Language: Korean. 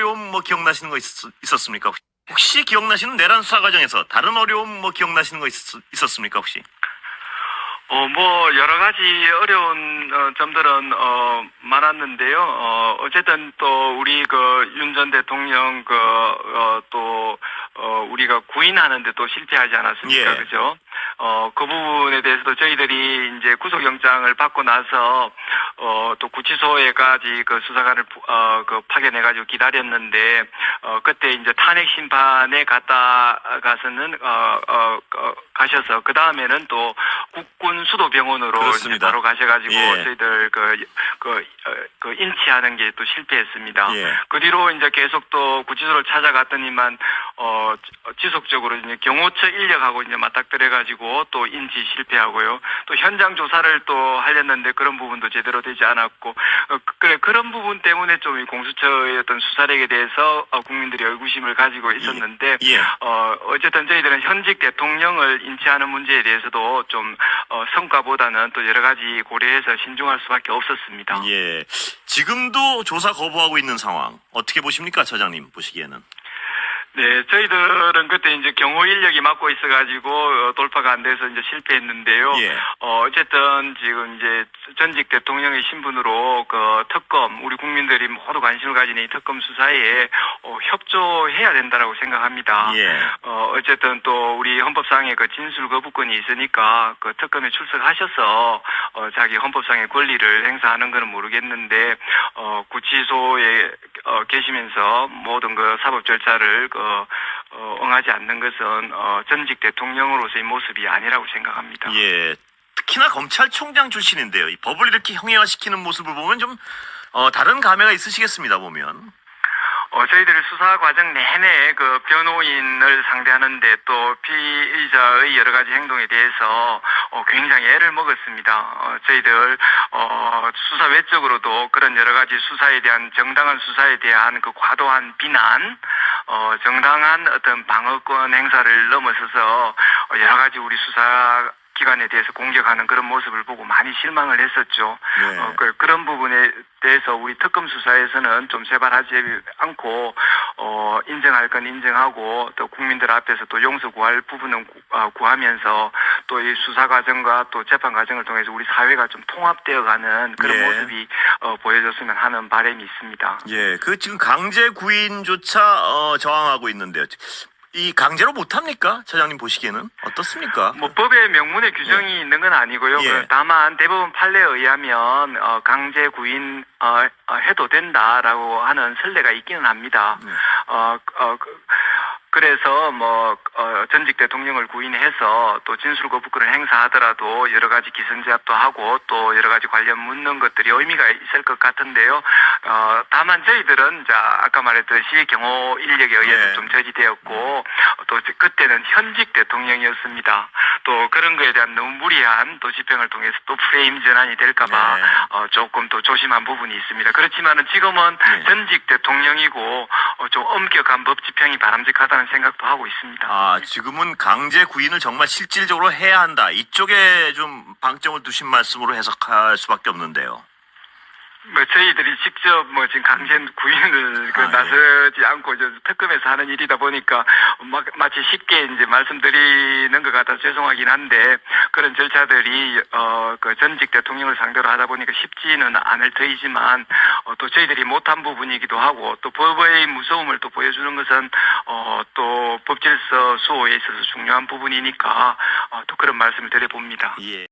어려움 뭐 기억나시는 거 있, 었습니까 혹시 기억나시는 내란 수사 과정에서 다른 어려움 뭐 기억나시는 거 있, 었습니까 혹시? 어, 뭐, 여러 가지 어려운 어, 점들은, 어, 많았는데요. 어, 어쨌든 또, 우리 그, 윤 전 대통령, 그, 어, 또, 어, 우리가 구인하는데 또 실패하지 않았습니까? 예. 그죠? 어, 그 부분에 대해서도 저희들이 이제 구속영장을 받고 나서, 어, 또 구치소에까지 그 수사관을, 부- 어, 그 파견해가지고 기다렸는데, 어, 그때 이제 탄핵 심판에 갔다 가서는, 어, 어, 어, 가셔서, 그 다음에는 또 국군 수도병원으로. 바로 가셔가지고 예. 저희들 그, 그, 어, 그 인치하는 게 또 실패했습니다. 예. 그 뒤로 이제 계속 또 구치소를 찾아갔더니만 어 지- 지속적으로 이제 경호처 인력하고 이제 맞닥뜨려가지고 또 인지 실패하고요. 또 현장 조사를 또 하렸는데 그런 부분도 제대로 되지 않았고 어, 그- 그래 그런 부분 때문에 좀 이 공수처의 어떤 수사력에 대해서 어, 국민들이 의구심을 가지고 있었는데 예. 어 어쨌든 저희들은 현직 대통령을 인치하는 문제에 대해서도 좀 어, 성과보다는 또 여러 가지 고려해서 신중할 수밖에 없었습니다. 예. 지금도 조사 거부하고 있는 상황 어떻게 보십니까, 처장님 보시기에는? 네, 저희들은 그때 이제 경호 인력이 맡고 있어가지고 어, 돌파가 안 돼서 이제 실패했는데요. 예. 어, 어쨌든 지금 이제 전직 대통령의 신분으로 그 특검 우리 국민들이 모두 관심을 가지는 이 특검 수사에 어, 협조해야 된다라고 생각합니다. 예. 어, 어쨌든 또 우리 헌법상에 그 진술 거부권이 있으니까 그 특검에 출석하셔서 어, 자기 헌법상의 권리를 행사하는 거는 모르겠는데 어, 구치소에 어, 계시면서 모든 그 사법 절차를 그, 어, 응하지 않는 것은 어, 전직 대통령으로서의 모습이 아니라고 생각합니다. 예. 특히나 검찰총장 출신인데요. 이 법을 이렇게 형해화시키는 모습을 보면 좀 어, 다른 감회가 있으시겠습니다. 보면. 어, 저희들이 수사 과정 내내 그 변호인을 상대하는데 또 피의자의 여러 가지 행동에 대해서 어, 굉장히 애를 먹었습니다. 어, 저희들 어, 수사 외적으로도 그런 여러 가지 수사에 대한 정당한 수사에 대한 그 과도한 비난, 어, 정당한 어떤 방어권 행사를 넘어서서 어, 여러 가지 우리 수사 기관에 대해서 공격하는 그런 모습을 보고 많이 실망을 했었죠. 네. 어, 그, 그런 부분에 대해서 우리 특검 수사에서는 좀 세발하지 않고 어, 인정할 건 인정하고 또 국민들 앞에서 또 용서 구할 부분은 구, 아, 구하면서 또 이 수사 과정과 또 재판 과정을 통해서 우리 사회가 좀 통합되어 가는 그런 예. 모습이 어, 보여줬으면 하는 바람이 있습니다. 예. 그 지금 강제 구인조차 어, 저항하고 있는데요. 이 강제로 못 합니까? 처장님 보시기에는 어떻습니까? 뭐 법의 명문에 규정이 있는 건 아니고요. 예. 그 다만 대법원 판례에 의하면 어, 강제 구인 어, 어, 해도 된다라고 하는 선례가 있기는 합니다. 네. 어, 어, 그, 그래서 뭐 어, 전직 대통령을 구인해서 또 진술 거부권을 행사하더라도 여러 가지 기선제압도 하고 또 여러 가지 관련 묻는 것들이 의미가 있을 것 같은데요. 어, 다만 저희들은 자 아까 말했듯이 경호 인력에 의해서 네. 좀 저지되었고 또 그때는 현직 대통령이었습니다. 또 그런 거에 대한 너무 무리한 또 집행을 통해서 또 프레임 전환이 될까봐 네. 어, 조금 또 조심한 부분이 있습니다. 그렇지만은 지금은 네. 전직 대통령이고 어, 좀 엄격한 법 집행이 바람직하다는 생각도 하고 있습니다. 아, 지금은 강제 구인을 정말 실질적으로 해야 한다. 이쪽에 좀 방점을 두신 말씀으로 해석할 수밖에 없는데요. 뭐 저희들이 직접 뭐 지금 강제 구인을 그 아, 예. 나서지 않고 이제 특검에서 하는 일이다 보니까 막 마치 쉽게 이제 말씀드리는 것 같아서 죄송하긴 한데 그런 절차들이 어그 전직 대통령을 상대로 하다 보니까 쉽지는 않을 터이지만 어, 또 저희들이 못한 부분이기도 하고 또 법의 무서움을 또 보여주는 것은 어또 법질서 수호에 있어서 중요한 부분이니까 어, 또 그런 말씀을 드려봅니다. 예.